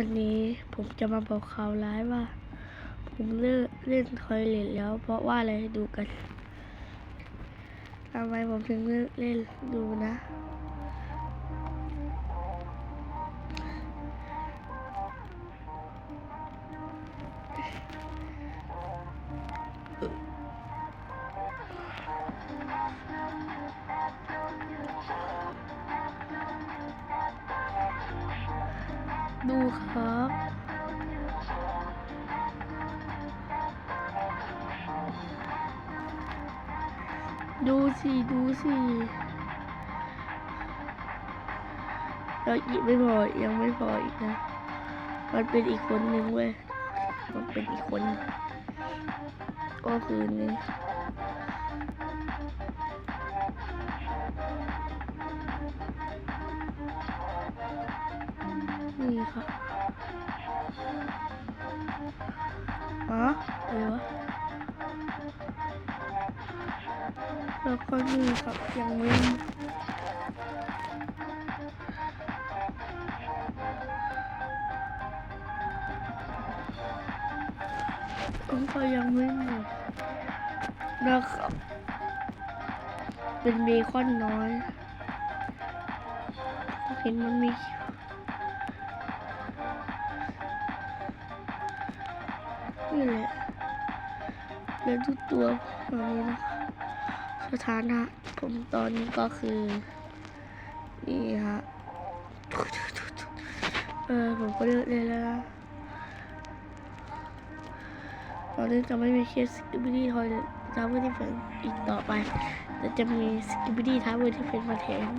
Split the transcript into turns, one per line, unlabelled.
วันนี้ผมจะมาบอกข่าวร้ายว่า ผมเลิกเล่นทอยเลทแล้ว เพราะว่าอะไรดูกันทำไมผมถึงเลิกเล่นดูนะ ดูครับ ดูสิ ดูสิแล้วอีกไม่พอยังไม่พออีกนะ มันเป็นอีกคนนึงเว้ย มันเป็นอีกคน ก็คือนี่ นี่ครับอ๋ออะไรวะแล้วก็นี่ครับยังไม่ผมก็ยังไม่หมดนะครับเป็นเบคอนน้อย เห็นมันมี นี่แหละแล้วทุกตัวตอนนี้นะครับสถานะผมตอนนี้ก็คือ นี่ฮะเออผมก็เลิกเลยแล้วนะตอนนี้จะไม่มีเคสสกิบดี้ทอยทาวเวอร์ที่เป็นอีกต่อไปแต่จะมีสกิบดี้ทาวเวอร์ที่เป็นมาแทน